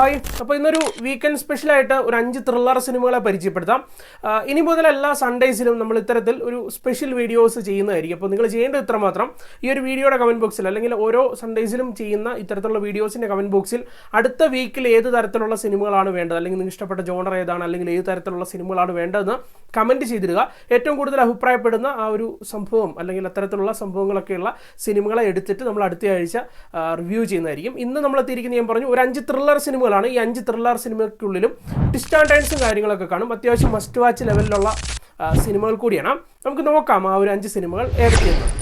Hi. അപ്പോൾ ഇന്നൊരു weekend സ്പെഷ്യലായിട്ട് ഒരു അഞ്ച് ത്രില്ലർ സിനിമകളെ പരിചയപ്പെടുത്താം. ഇനി മുതൽ എല്ലാ സൺഡേസിലും നമ്മൾ ഇത്തരത്തിൽ ഒരു സ്പെഷ്യൽ വീഡിയോസ് ചെയ്യുന്നതായിരിക്കും. അപ്പോൾ നിങ്ങൾ ചെയ്യേണ്ടത് ഇത്ര മാത്രം. ഈ ഒരു വീഡിയോയുടെ കമന്റ് ബോക്സിൽ അല്ലെങ്കിൽ ഓരോ സൺഡേസിലും ചെയ്യുന്ന ഇത്തരത്തിലുള്ള വീഡിയോസിന്റെ കമന്റ് ബോക്സിൽ അടുത്ത വീക്കിൽ ഏത് തരത്തിലുള്ള സിനിമകളാണ് വേണ്ടത് അല്ലെങ്കിൽ നിങ്ങൾ ഇഷ്ടപ്പെട്ട ജോണർ ഏതാണ് അല്ലെങ്കിൽ ഏത് തരത്തിലുള്ള സിനിമകളാണ് വേണ്ടതെന്ന് കമന്റ് ചെയ്തിടുക. ഏറ്റവും കൂടുതൽ അഭിപ്രായപ്പെടുന്ന ആ ഒരു സംഭവം അല്ലെങ്കിൽ അത്തരത്തിലുള്ള സംഭവങ്ങളൊക്കെയുള്ള സിനിമകളെ എടുത്തിട്ട് നമ്മൾ അടുത്ത ആഴ്ച റിവ്യൂ ചെയ്യുന്നതായിരിക്കും. ഇന്ന് നമ്മൾ എത്തിയിരിക്കുന്ന ഞാൻ പറഞ്ഞു ഒരു അഞ്ച് ത്രില്ലർ സിനിമകളാണ് ഈ അഞ്ച് ത്രില്ലർ സിനിമയ്ക്കുള്ളിലും ട്വിസ്റ്റ് ആൻഡ് കാര്യങ്ങളൊക്കെ കാണും. അത്യാവശ്യം മസ്റ്റ് വാച്ച് ലെവലിലുള്ള സിനിമകൾ കൂടിയാണ്. നമുക്ക് നോക്കാം ആ ഒരു അഞ്ച് സിനിമകൾ ഏതൊക്കെയാണ്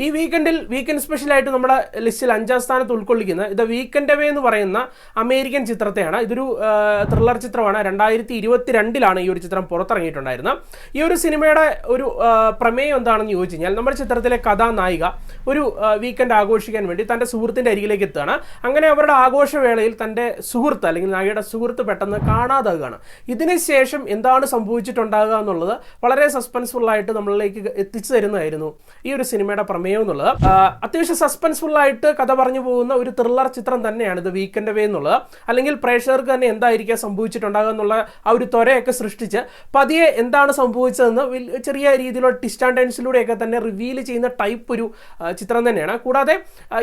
ഈ വീക്കെൻഡിൽ വീക്കെൻഡ് സ്പെഷ്യലായിട്ട് നമ്മുടെ ലിസ്റ്റിൽ അഞ്ചാം സ്ഥാനത്ത് ഉൾക്കൊള്ളിക്കുന്ന ഇത് വീക്കെൻഡ് അവേ എന്ന് പറയുന്ന അമേരിക്കൻ ചിത്രത്തെയാണ്. ഇതൊരു ത്രില്ലർ ചിത്രമാണ്. രണ്ടായിരത്തി ഇരുപത്തി രണ്ടിലാണ് ഈ ഒരു ചിത്രം പുറത്തിറങ്ങിയിട്ടുണ്ടായിരുന്നത്. ഈ ഒരു സിനിമയുടെ ഒരു പ്രമേയം എന്താണെന്ന് ചോദിച്ചു കഴിഞ്ഞാൽ നമ്മുടെ ചിത്രത്തിലെ കഥാനായിക ഒരു വീക്കെൻഡ് ആഘോഷിക്കാൻ വേണ്ടി തന്റെ സുഹൃത്തിന്റെ അരികിലേക്ക് എത്തുകയാണ്. അങ്ങനെ അവരുടെ ആഘോഷവേളയിൽ തന്റെ സുഹൃത്ത് അല്ലെങ്കിൽ നായികയുടെ സുഹൃത്ത് പെട്ടെന്ന് കാണാതാകുകയാണ്. ഇതിന് ശേഷം എന്താണ് സംഭവിച്ചിട്ടുണ്ടാകുക എന്നുള്ളത് വളരെ സസ്പെൻസ്ഫുള്ളായിട്ട് നമ്മളിലേക്ക് എത്തിച്ചു തരുന്നതായിരുന്നു ഈ ഒരു സിനിമയുടെ പ്രമേയം. എന്നുള്ളത് ആ, അത്യാവശ്യം സസ്പെൻസ്ഫുൾ ആയിട്ട് കഥ പറഞ്ഞു പോകുന്ന ഒരു ത്രില്ലർ ചിത്രം തന്നെയാണ് ഇത് വീക്കെൻഡ് വേ എന്നുള്ളത്. അല്ലെങ്കിൽ പ്രേക്ഷകർക്ക് തന്നെ എന്തായിരിക്കാം സംഭവിച്ചിട്ടുണ്ടാകുക എന്നുള്ള ആ ഒരു ത്വരയൊക്കെ സൃഷ്ടിച്ച് പതിയെ എന്താണ് സംഭവിച്ചതെന്ന് ചെറിയ രീതിയിലുള്ള ടിസ്റ്റ് ആൻഡ് ടെൻസിലൂടെയൊക്കെ തന്നെ റിവീൽ ചെയ്യുന്ന ടൈപ്പ് ഒരു ചിത്രം തന്നെയാണ്. കൂടാതെ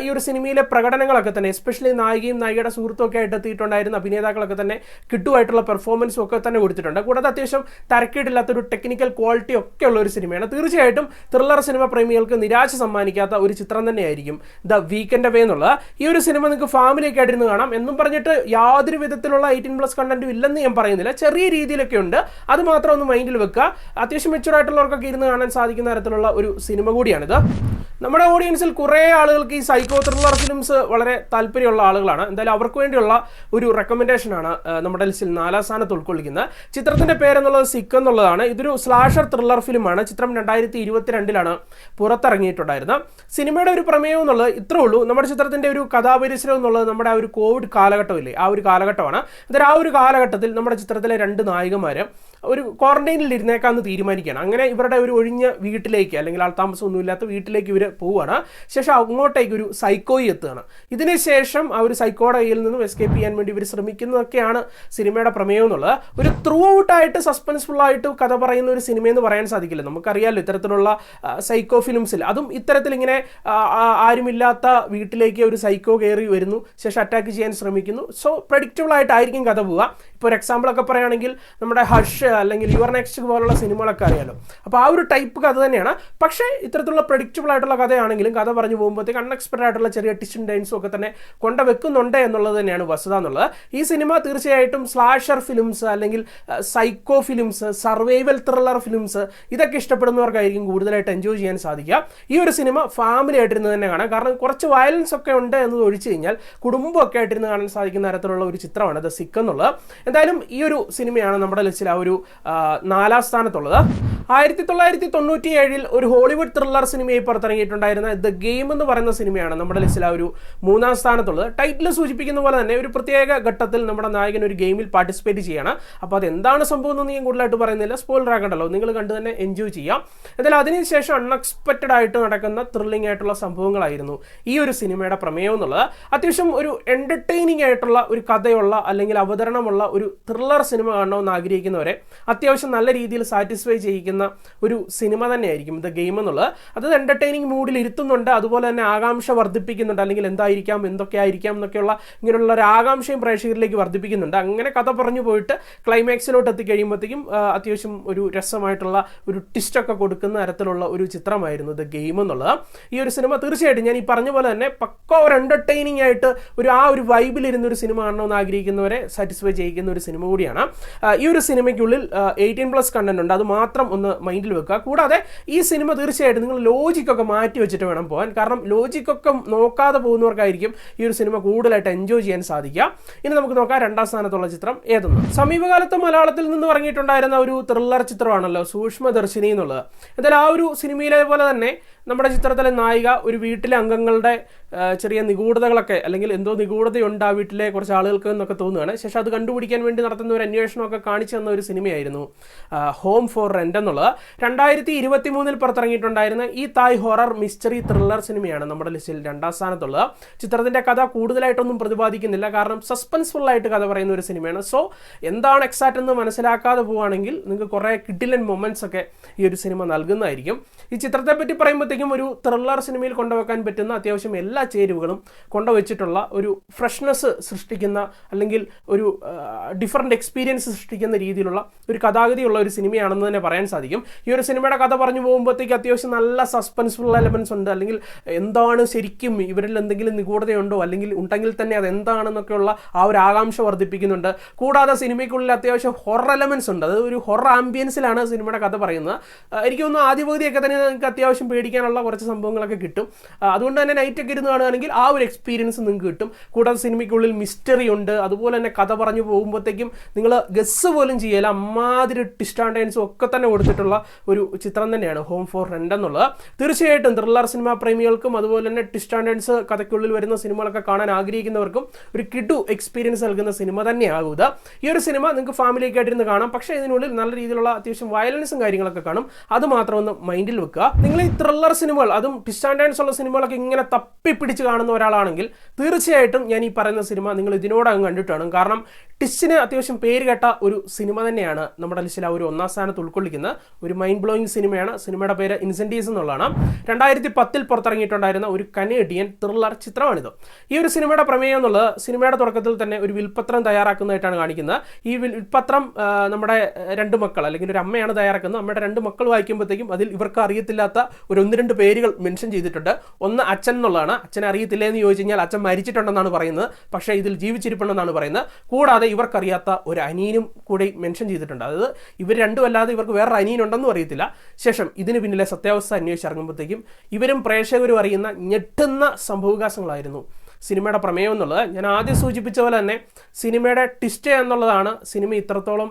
ഈ ഒരു സിനിമയിലെ പ്രകടനങ്ങളൊക്കെ തന്നെ എസ്പെഷ്യലി നായികയും നായികയുടെ സുഹൃത്തും ഒക്കെ ആയിട്ട് എത്തിയിട്ടുണ്ടായിരുന്ന അഭിനേതാക്കളൊക്കെ തന്നെ കിട്ടുമായിട്ടുള്ള പെർഫോമൻസും ഒക്കെ തന്നെ കൊടുത്തിട്ടുണ്ട്. കൂടാതെ അത്യാവശ്യം തരക്കേടില്ലാത്തൊരു ടെക്നിക്കൽ ക്വാളിറ്റി ഒക്കെ ഉള്ള ഒരു സിനിമയാണ്. തീർച്ചയായിട്ടും ത്രില്ലർ സിനിമ പ്രേമികൾക്ക് നിരാശ സമ്മാനിക്കാത്ത ഒരു ചിത്രം തന്നെയായിരിക്കും ദ വീക്കെൻഡ് അവേ എന്നുള്ളത് ഈ ഒരു സിനിമ നിങ്ങൾക്ക് ഫാമിലിയൊക്കെ ആയിട്ടിരുന്ന് കാണാം എന്നും പറഞ്ഞിട്ട് യാതൊരു വിധത്തിലുള്ള എയ്റ്റീൻ പ്ലസ് കണ്ടന്റും ഇല്ലെന്ന് ഞാൻ പറയുന്നില്ല. ചെറിയ രീതിയിലൊക്കെ ഉണ്ട്. അത് മാത്രം ഒന്ന് മൈൻഡിൽ വെക്കുക. അത്യാവശ്യം മെച്ചുവർ ആയിട്ടുള്ളവർക്കൊക്കെ ഇരുന്ന് കാണാൻ സാധിക്കുന്ന തരത്തിലുള്ള ഒരു സിനിമ കൂടിയാണിത്. നമ്മുടെ ഓഡിയൻസിൽ കുറേ ആളുകൾക്ക് ഈ സൈക്കോ ത്രില്ലർ ഫിലിംസ് വളരെ താല്പര്യമുള്ള ആളുകളാണ്. എന്തായാലും അവർക്ക് വേണ്ടിയുള്ള ഒരു റെക്കമെൻഡേഷൻ ആണ് നമ്മുടെ ലിസ്റ്റിൽ നാലാം സ്ഥാനത്ത് ഉൾക്കൊള്ളിക്കുന്നത്. ചിത്രത്തിന്റെ പേരെന്നുള്ളത് സിക്ക് എന്നുള്ളതാണ്. ഇതൊരു സ്ലാഷർ ത്രില്ലർ ഫിലിമാണ് ചിത്രം രണ്ടായിരത്തി ഇരുപത്തിരണ്ടിലാണ് പുറത്തിറങ്ങിയിട്ടുണ്ടായിരുന്നത്. സിനിമയുടെ ഒരു പ്രമേയം എന്നുള്ളത് ഇത്രേ ഉള്ളൂ. നമ്മുടെ ചിത്രത്തിന്റെ ഒരു കഥാപരിസരം എന്നുള്ളത് നമ്മുടെ ആ ഒരു കോവിഡ് കാലഘട്ടമില്ലേ? ആ ഒരു കാലഘട്ടമാണ്. അതായത് ആ ഒരു കാലഘട്ടത്തിൽ നമ്മുടെ ചിത്രത്തിലെ രണ്ട് നായികമാര് ഒരു ക്വാറന്റൈനിൽ ഇരുന്നേക്കാന്ന് തീരുമാനിക്കുകയാണ്. അങ്ങനെ ഇവരുടെ ഒരു ഒഴിഞ്ഞ വീട്ടിലേക്ക് അല്ലെങ്കിൽ ആൾ ഒന്നുമില്ലാത്ത വീട്ടിലേക്ക് ഇവർ പോവുകയാണ് ശേഷം അങ്ങോട്ടേക്ക് ഒരു സൈക്കോയി എത്തുകയാണ്. ഇതിനുശേഷം ആ ഒരു സൈക്കോയുടെ കയ്യിൽ നിന്നും എസ്കേപ്പ് ചെയ്യാൻ വേണ്ടി ഇവർ ശ്രമിക്കുന്നതൊക്കെയാണ് സിനിമയുടെ പ്രമേയം എന്നുള്ളത്. ഒരു ത്രൂ ഔട്ട് ആയിട്ട് സസ്പെൻസ്ഫുൾ ആയിട്ട് കഥ പറയുന്ന ഒരു സിനിമ എന്ന് പറയാൻ സാധിക്കില്ല. നമുക്കറിയാമല്ലോ ഇത്തരത്തിലുള്ള സൈക്കോ ഫിലിംസിൽ അതും ഇത്തരത്തിൽ ഇങ്ങനെ ആരുമില്ലാത്ത വീട്ടിലേക്ക് ഒരു സൈക്കോ കയറി വരുന്നു. ശേഷം അറ്റാക്ക് ചെയ്യാൻ ശ്രമിക്കുന്നു. സോ പ്രഡിക്റ്റബിൾ ആയിട്ടായിരിക്കും കഥ പോവുക. ഇപ്പോൾ ഒരു എക്സാമ്പിൾ ഒക്കെ പറയുകയാണെങ്കിൽ നമ്മുടെ ഹർഷ് അല്ലെങ്കിൽ യുവർ നെക്സ്റ്റ് പോലുള്ള സിനിമകളൊക്കെ അറിയാലോ. അപ്പോൾ ആ ഒരു ടൈപ്പ് കഥ തന്നെയാണ്. പക്ഷേ ഇത്തരത്തിലുള്ള പ്രഡിക്റ്റബിൾ ആയിട്ടുള്ള കഥയാണെങ്കിലും കഥ പറഞ്ഞു പോകുമ്പോഴത്തേക്ക് അൺഎക്സ്പെക്ടഡ് ആയിട്ടുള്ള ചെറിയ ടിഷൻ ഡൈൻസും ഒക്കെ തന്നെ കൊണ്ട വെക്കുന്നുണ്ട് എന്നുള്ളത് തന്നെയാണ് വസ്തുത എന്നുള്ളത്. ഈ സിനിമ തീർച്ചയായിട്ടും സ്ലാഷർ ഫിലിംസ് അല്ലെങ്കിൽ psycho films survival thriller films ഇതൊക്കെ ഇഷ്ടപ്പെടുന്നവർക്കായിരിക്കും കൂടുതലായിട്ട് എൻജോയ് ചെയ്യാൻ സാധിക്കുക. ഈ ഒരു സിനിമ ഫാമിലി ആയിട്ടിരുന്ന് തന്നെ കാണാം കാരണം കുറച്ച് വയലൻസ് ഒക്കെ ഉണ്ട് എന്നത് ഒഴിച്ചു കഴിഞ്ഞാൽ കുടുംബമൊക്കെ ആയിട്ടിരുന്ന് കാണാൻ സാധിക്കുന്ന തരത്തിലുള്ള ഒരു ചിത്രമാണ് ദ സിക്ക് എന്നുള്ളത്. എന്തായാലും ഈ ഒരു സിനിമയാണ് നമ്മുടെ ലിസ്റ്റിൽ ആ ഒരു നാലാം സ്ഥാനത്തുള്ളത്. ആയിരത്തി തൊള്ളായിരത്തി തൊണ്ണൂറ്റി ഏഴിൽ ഒരു ഹോളിവുഡ് ത്രില്ലർ സിനിമയായി പുറത്തിറങ്ങിയിട്ടുണ്ടായിരുന്ന ദ ഗെയിം എന്ന് പറയുന്ന സിനിമയാണ് നമ്മുടെ ലിസ്റ്റിൽ ആ ഒരു മൂന്നാം സ്ഥാനത്തുള്ളത്. ടൈറ്റിൽ സൂചിപ്പിക്കുന്ന പോലെ തന്നെ ഒരു പ്രത്യേക ഘട്ടത്തിൽ നമ്മുടെ നായകൻ ഒരു ഗെയിമിൽ പാർട്ടിസിപ്പേറ്റ് ചെയ്യണം. അപ്പോൾ അത് എന്താണ് സംഭവം എന്ന് ഞാൻ കൂടുതലായിട്ട് പറയുന്നില്ല. സ്പോയിലർ ആകണ്ടല്ലോ നിങ്ങൾ കണ്ടു തന്നെ എൻജോയ് ചെയ്യാം. എന്തായാലും അതിനുശേഷം അൺഎക്സ്പെക്റ്റഡ് ആയിട്ട് നടക്കുന്ന ത്രില്ലിംഗ് ആയിട്ടുള്ള സംഭവങ്ങളായിരുന്നു ഈ ഒരു സിനിമയുടെ പ്രമേയം എന്നുള്ളത്. അത്യാവശ്യം ഒരു എന്റർടൈനിങ് ആയിട്ടുള്ള ഒരു കഥയുള്ള അല്ലെങ്കിൽ അവതരണമുള്ള ഒരു ത്രില്ലർ സിനിമ കാണണമെന്ന് ആഗ്രഹിക്കുന്നവരെ അത്യാവശ്യം നല്ല രീതിയിൽ സാറ്റിസ്ഫൈ ചെയ്യിക്കുന്ന ഒരു സിനിമ തന്നെയായിരിക്കും ദ ഗെയിം എന്നുള്ളത്. അത് എന്റർടൈനിങ് മൂഡിൽ ഇരുത്തുന്നുണ്ട് അതുപോലെ തന്നെ ആകാംക്ഷ വർദ്ധിപ്പിക്കുന്നുണ്ട് അല്ലെങ്കിൽ എന്തായിരിക്കാം എന്തൊക്കെ ആയിരിക്കാം എന്നൊക്കെയുള്ള ഇങ്ങനെയുള്ള ഒരു ആകാംക്ഷയും പ്രേക്ഷകരിലേക്ക് വർദ്ധിപ്പിക്കുന്നുണ്ട്. അങ്ങനെ കഥ പറഞ്ഞു പോയിട്ട് ക്ലൈമാക്സിലോട്ട് എത്തിക്കഴിയുമ്പോഴത്തേക്കും അത്യാവശ്യം ഒരു രസമായിട്ടുള്ള ഒരു ട്വിസ്റ്റൊക്കെ കൊടുക്കുന്ന തരത്തിലുള്ള ഒരു ചിത്രമായിരുന്നു ദ ഗെയിം എന്നുള്ളത്. ഈ ഒരു സിനിമ തീർച്ചയായിട്ടും ഞാൻ ഈ പറഞ്ഞ പോലെ തന്നെ പക്ക ഒരു എന്റർടൈനിങ് ആയിട്ട് ഒരു ആ ഒരു വൈബിലിരുന്ന ഒരു സിനിമ കാണണമെന്ന് ആഗ്രഹിക്കുന്നവരെ സാറ്റിസ്ഫൈ ചെയ്യിക്കുന്ന ഒരു സിനിമ കൂടിയാണ്. ഈ ഒരു സിനിമയ്ക്കുള്ളിൽ എയ്റ്റീൻ പ്ലസ് കണ്ടന്റ് ഉണ്ട്. അത് മാത്രം ഒന്ന് മൈൻഡിൽ വെക്കുക. കൂടാതെ ഈ സിനിമ തീർച്ചയായിട്ടും നിങ്ങൾ ലോജിക്കൊക്കെ മാറ്റി വെച്ചിട്ട് വേണം പോകാൻ. കാരണം ലോജിക്കൊക്കെ നോക്കാതെ പോകുന്നവർക്കായിരിക്കും ഈ ഒരു സിനിമ കൂടുതലായിട്ട് എൻജോയ് ചെയ്യാൻ സാധിക്കുക. ഇനി നമുക്ക് നോക്കാം രണ്ടാം സ്ഥാനത്തുള്ള ചിത്രം ഏതെന്ന്. സമീപകാലത്ത് മലയാളത്തിൽ നിന്ന് ഇറങ്ങിയിട്ടുണ്ടായിരുന്ന ഒരു ത്രില്ലർ ചിത്രമാണല്ലോ സൂക്ഷ്മദർശിനി എന്നുള്ളത്. എന്തായാലും ആ ഒരു സിനിമയിലെ പോലെ തന്നെ നമ്മുടെ ചിത്രത്തിലെ നായിക ഒരു വീട്ടിലെ അംഗങ്ങളുടെ ചെറിയ നിഗൂഢതകളൊക്കെ അല്ലെങ്കിൽ എന്തോ നിഗൂഢതയുണ്ട് ആ വീട്ടിലെ കുറച്ച് ആളുകൾക്ക് എന്നൊക്കെ തോന്നുകയാണ്. ശേഷം അത് കണ്ടുപിടിക്കാൻ വേണ്ടി നടത്തുന്ന ഒരു അന്വേഷണമൊക്കെ കാണിച്ചു തന്ന ഒരു സിനിമയായിരുന്നു ഹോം ഫോർ റെന്റ് എന്നുള്ളത്. രണ്ടായിരത്തി ഇരുപത്തി മൂന്നിൽ പുറത്തിറങ്ങിയിട്ടുണ്ടായിരുന്ന ഈ തായ് ഹൊറർ മിസ്റ്ററി ത്രില്ലർ സിനിമയാണ് നമ്മുടെ ലിസ്റ്റിൽ രണ്ടാം സ്ഥാനത്തുള്ളത്. ചിത്രത്തിന്റെ കഥ കൂടുതലായിട്ടൊന്നും പ്രതിപാദിക്കുന്നില്ല. കാരണം സസ്പെൻസ്ഫുൾ ആയിട്ട് കഥ പറയുന്ന ഒരു സിനിമയാണ്. സോ എന്താണ് എക്സാക്റ്റ് എന്ന് മനസ്സിലാക്കാതെ പോവുകയാണെങ്കിൽ നിങ്ങൾക്ക് കുറേ കിഡിലൻ മൊമെന്റ്സ് ഒക്കെ ഈ ഒരു സിനിമ നൽകുന്നതായിരിക്കും. ഈ ചിത്രത്തെ പറ്റി പറയുമ്പോഴത്തേക്കും ഒരു ത്രില്ലർ സിനിമയിൽ കൊണ്ടുവെക്കാൻ പറ്റുന്ന അത്യാവശ്യം എല്ലാ ചേരുവകളും കൊണ്ടുവച്ചിട്ടുള്ള ഒരു ഫ്രഷ്നെസ് സൃഷ്ടിക്കുന്ന അല്ലെങ്കിൽ ഒരു ഡിഫറെന്റ് എക്സ്പീരിയൻസ് സൃഷ്ടിക്കുന്ന രീതിയിലുള്ള ഒരു കഥാഗതിയുള്ള ഒരു സിനിമയാണെന്ന് തന്നെ പറയാൻ സാധിക്കും. ഈ ഒരു സിനിമയുടെ കഥ പറഞ്ഞു പോകുമ്പോഴത്തേക്ക് അത്യാവശ്യം നല്ല സസ്പെൻസ്ഫുൾ എലമെൻസ് ഉണ്ട്. അല്ലെങ്കിൽ എന്താണ് ശരിക്കും ഇവരിൽ എന്തെങ്കിലും നിഗൂഢതയുണ്ടോ? അല്ലെങ്കിൽ ഉണ്ടെങ്കിൽ തന്നെ അത് എന്താണെന്നൊക്കെയുള്ള ആ ഒരു ആകാംക്ഷ വർദ്ധിപ്പിക്കുന്നുണ്ട്. കൂടാതെ സിനിമയ്ക്കുള്ളിൽ അത്യാവശ്യം ഹൊറർ എലമെൻസ് ഉണ്ട്. അത് ഒരു ഹൊറർ ആംബിയൻസിലാണ് സിനിമയുടെ കഥ പറയുന്നത്. എനിക്ക് തോന്നുന്നു ആദ്യ തന്നെ നിങ്ങൾക്ക് അത്യാവശ്യം പേടിക്കാനുള്ള കുറച്ച് സംഭവങ്ങളൊക്കെ കിട്ടും. അതുകൊണ്ട് തന്നെ നൈറ്റൊക്കെ ഇരുന്ന് കാണുകയാണെങ്കിൽ ആ ഒരു എക്സ്പീരിയൻസ് നിങ്ങൾക്ക് കിട്ടും. കൂടാതെ സിനിമയ്ക്കുള്ളിൽ മിസ്റ്ററി ഉണ്ട്. അതുപോലെ തന്നെ കഥ പറഞ്ഞു പോകുമ്പോഴത്തേക്കും നിങ്ങൾ ഗസ് പോലും ചെയ്യല അമ്മാതിരി ടിസ്റ്റാൻഡേൻസും ഒക്കെ തന്നെ കൊടുത്തിട്ടുള്ള ഒരു ചിത്രം തന്നെയാണ് ഹോം ഫോർ റെന്റ് എന്നുള്ളത്. തീർച്ചയായിട്ടും ത്രില്ലർ സിനിമാ പ്രേമികൾക്കും അതുപോലെ തന്നെ ടിസ്റ്റാൻഡേൻസ് കഥയ്ക്കുള്ളിൽ വരുന്ന സിനിമകളൊക്കെ കാണാൻ ആഗ്രഹിക്കുന്നവർക്കും ഒരു കിഡു എക്സ്പീരിയൻസ് നൽകുന്ന സിനിമ തന്നെയാകും ഇത് ഈ ഒരു സിനിമ നിങ്ങൾക്ക് ഫാമിലിയൊക്കെ ആയിട്ടിരുന്ന് കാണാം. പക്ഷേ ഇതിനുള്ളിൽ നല്ല രീതിയിലുള്ള അത്യാവശ്യം വയലൻസും കാര്യങ്ങളൊക്കെ കാണും. അത് മാത്രം ഒന്ന് മൈൻഡിൽ വെക്കുക. നിങ്ങൾ ഈ ത്രില്ലർ സിനിമകൾ അതും ടിസ്റ്റാൻഡേൻസ് ഉള്ള സിനിമകളൊക്കെ ഇങ്ങനെ തപ്പിപ്പിടിച്ച് കാണുന്ന ഒരാളാണെങ്കിൽ തീർച്ചയായിട്ടും ഞാൻ ഈ പറയുന്ന സിനിമ നിങ്ങൾ ഇതിനോടകം കണ്ടിട്ടാണ്. കാരണം ടിസ്റ്റിന് അത്യാവശ്യം പേര് കേട്ട ഒരു സിനിമ തന്നെയാണ് നമ്മുടെ ലിസ്റ്റിൽ ആ ഒരു ഒന്നാം സ്ഥാനത്ത് ഉൾക്കൊള്ളിക്കുന്ന ഒരു മൈൻഡ് ബ്ലോയിങ് സിനിമയാണ്. സിനിമയുടെ പേര് ഇൻസെന്റീവ്സ് എന്നുള്ളതാണ്. രണ്ടായിരത്തി പത്തിൽ പുറത്തിറങ്ങിയിട്ടുണ്ടായിരുന്ന ഒരു കനേഡിയൻ ത്രില്ലർ ചിത്രമാണിത്. ഈ ഒരു സിനിമയുടെ പ്രമേയം എന്നുള്ളത് സിനിമയുടെ തുടക്കത്തിൽ തന്നെ ഒരു വിൽപ്പത്രം തയ്യാറാക്കുന്നതായിട്ടാണ് കാണിക്കുന്നത്. ഈ വിൽ- വിൽപ്പത്രം നമ്മുടെ രണ്ട് മക്കൾ അല്ലെങ്കിൽ ഒരു അമ്മയാണ് തയ്യാറാക്കുന്നത്. അമ്മയുടെ രണ്ട് മക്കൾ വായിക്കുമ്പോഴത്തേക്കും അതിൽ ഇവർക്ക് അറിയത്തില്ലാത്ത ഒരു ഒന്ന് രണ്ട് പേരുകൾ മെൻഷൻ ചെയ്തിട്ടുണ്ട്. ഒന്ന് അച്ഛൻ എന്നുള്ളതാണ്. അച്ഛനെ അറിയത്തില്ല എന്ന് ചോദിച്ചു കഴിഞ്ഞാൽ അച്ഛൻ മരിച്ചിട്ടുണ്ടെന്നാണ് പറയുന്നത്. പക്ഷേ ഇതിൽ ജീവിച്ചിരിപ്പുണ്ടെന്നാണ് പറയുന്നത്. കൂടാതെ ഇവർക്കറിയാത്ത ഒരു അനിയനും കൂടി മെൻഷൻ ചെയ്തിട്ടുണ്ട്. അതായത് ഇവർ രണ്ടും അല്ലാതെ ഇവർക്ക് വേറൊരു അനിയനുണ്ടെന്നും അറിയത്തില്ല. ശേഷം ഇതിന് പിന്നിലെ സത്യാവസ്ഥ അന്വേഷിച്ചിറങ്ങുമ്പോഴത്തേക്കും ഇവരും പ്രേക്ഷകരും അറിയുന്ന ഞെട്ടുന്ന സംഭവവികാസങ്ങളായിരുന്നു സിനിമയുടെ പ്രമേയം എന്നുള്ളത്. ഞാൻ ആദ്യം സൂചിപ്പിച്ച പോലെ തന്നെ സിനിമയുടെ ട്വിസ്റ്റ് എന്നുള്ളതാണ് സിനിമ ഇത്രത്തോളം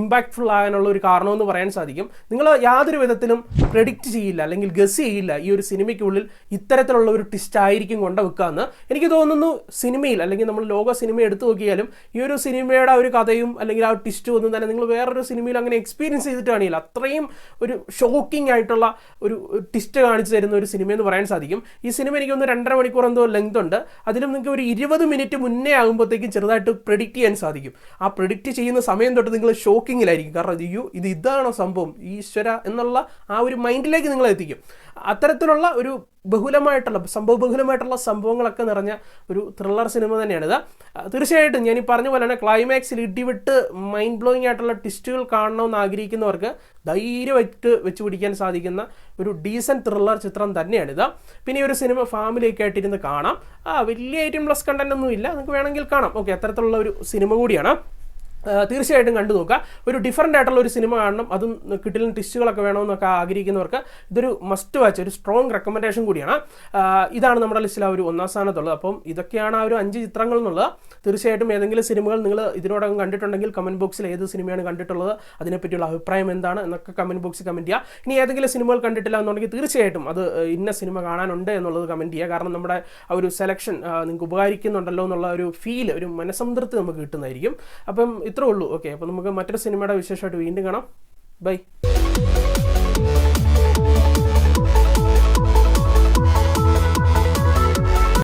ഇമ്പാക്റ്റ്ഫുൾ ആകാനുള്ള ഒരു കാരണമെന്ന് പറയാൻ സാധിക്കും. നിങ്ങൾ യാതൊരു വിധത്തിലും പ്രെഡിക്റ്റ് ചെയ്യില്ല അല്ലെങ്കിൽ ഗസ് ചെയ്യില്ല ഈ ഒരു സിനിമയ്ക്കുള്ളിൽ ഇത്തരത്തിലുള്ള ഒരു ട്വിസ്റ്റ് ആയിരിക്കും കൊണ്ടുവെക്കാമെന്ന് എനിക്ക് തോന്നുന്നു സിനിമയിൽ അല്ലെങ്കിൽ നമ്മൾ ലോക സിനിമ എടുത്തു നോക്കിയാലും ഈ ഒരു സിനിമയുടെ ആ ഒരു കഥയും അല്ലെങ്കിൽ ആ ട്വിസ്റ്റും ഒന്നും തന്നെ നിങ്ങൾ വേറൊരു സിനിമയിൽ അങ്ങനെ എക്സ്പീരിയൻസ് ചെയ്തിട്ട് അത്രയും ഒരു ഷോക്കിംഗ് ആയിട്ടുള്ള ഒരു ട്വിസ്റ്റ് കാണിച്ചു തരുന്ന ഒരു സിനിമ എന്ന് പറയാൻ സാധിക്കും. ഈ സിനിമ എനിക്ക് ഒന്ന് രണ്ടര മണിക്കൂർ എന്തോ ലെങ്ത് ഉണ്ട്. അതിലും നിങ്ങൾക്ക് ഒരു ഇരുപത് മിനിറ്റ് മുന്നേ ആകുമ്പോഴത്തേക്കും ചെറുതായിട്ട് പ്രെഡിക്റ്റ് ചെയ്യാൻ സാധിക്കും. ആ പ്രെഡിക്റ്റ് ചെയ്യുന്ന സമയം തൊട്ട് നിങ്ങൾ ഷോക്കിങ്ങിലായിരിക്കും കാരണം അയ്യോ ഇത് ഇതാണോ സംഭവം? ഈശ്വര എന്നുള്ള ആ ഒരു മൈൻഡിലേക്ക് നിങ്ങൾ എത്തിക്കും. അത്തരത്തിലുള്ള ഒരു ബഹുലമായിട്ടുള്ള സംഭവ ബഹുലമായിട്ടുള്ള സംഭവങ്ങളൊക്കെ നിറഞ്ഞ ഒരു ത്രില്ലർ സിനിമ തന്നെയാണ് ഇത്. തീർച്ചയായിട്ടും ഞാൻ ഈ പറഞ്ഞ പോലെ തന്നെ ക്ലൈമാക്സിൽ ഇടിവിട്ട് മൈൻഡ് ബ്ലോയിങ് ആയിട്ടുള്ള ട്വിസ്റ്റുകൾ കാണണമെന്ന് ആഗ്രഹിക്കുന്നവർക്ക് ധൈര്യമായിട്ട് വെച്ച് പിടിക്കാൻ സാധിക്കുന്ന ഒരു ഡീസന്റ് ത്രില്ലർ ചിത്രം തന്നെയാണിത് പിന്നെ ഈ ഒരു സിനിമ ഫാമിലിയൊക്കെ ആയിട്ടിരുന്ന് കാണാം. ആ വലിയ ഐറ്റം പ്ലസ് കണ്ടന്റ് ഒന്നും ഇല്ല നിങ്ങൾക്ക് വേണമെങ്കിൽ കാണാം. ഓക്കെ അത്തരത്തിലുള്ള ഒരു സിനിമ കൂടിയാണ്. തീർച്ചയായിട്ടും കണ്ടു നോക്കുക. ഒരു ഡിഫറന്റ് ആയിട്ടുള്ള ഒരു സിനിമ കാണണം. അതും കിട്ടിലും ടിസ്റ്റുകളൊക്കെ വേണമെന്നൊക്കെ ആഗ്രഹിക്കുന്നവർക്ക് ഇതൊരു മസ്റ്റ് വാച്ച് ഒരു സ്ട്രോങ് റെക്കമെൻഡേഷൻ കൂടിയാണ്. ഇതാണ് നമ്മുടെ ലിസ്റ്റിൽ ആ ഒരു ഒന്നാം സ്ഥാനത്തുള്ളത്. അപ്പം ഇതൊക്കെയാണ് ആ ഒരു അഞ്ച് ചിത്രങ്ങൾ എന്നുള്ളത്. തീർച്ചയായിട്ടും ഏതെങ്കിലും സിനിമകൾ നിങ്ങൾ ഇതിനോടകം കണ്ടിട്ടുണ്ടെങ്കിൽ കമന്റ് ബോക്സിൽ ഏത് സിനിമയാണ് കണ്ടിട്ടുള്ളത് അതിനെപ്പറ്റിയുള്ള അഭിപ്രായം എന്താണ് എന്നൊക്കെ കമന്റ് ബോക്സിൽ കമന്റ് ചെയ്യുക. ഇനി ഏതെങ്കിലും സിനിമകൾ കണ്ടിട്ടില്ല എന്നുണ്ടെങ്കിൽ തീർച്ചയായിട്ടും അത് ഇന്ന സിനിമ കാണാനുണ്ട് എന്നുള്ളത് കമന്റ് ചെയ്യുക. കാരണം നമ്മുടെ ആ ഒരു സെലക്ഷൻ നിങ്ങൾക്ക് ഉപകാരിക്കുന്നുണ്ടല്ലോ എന്നുള്ള ഒരു ഫീൽ ഒരു മനസംതൃപ്തി നമുക്ക് കിട്ടുന്നതായിരിക്കും. അപ്പം ഇത്രേ ഉള്ളൂ. ഓക്കെ അപ്പോൾ നമുക്ക് മറ്റൊരു സിനിമയുടെ വിശേഷമായിട്ട് വീണ്ടും കാണാം. ബൈ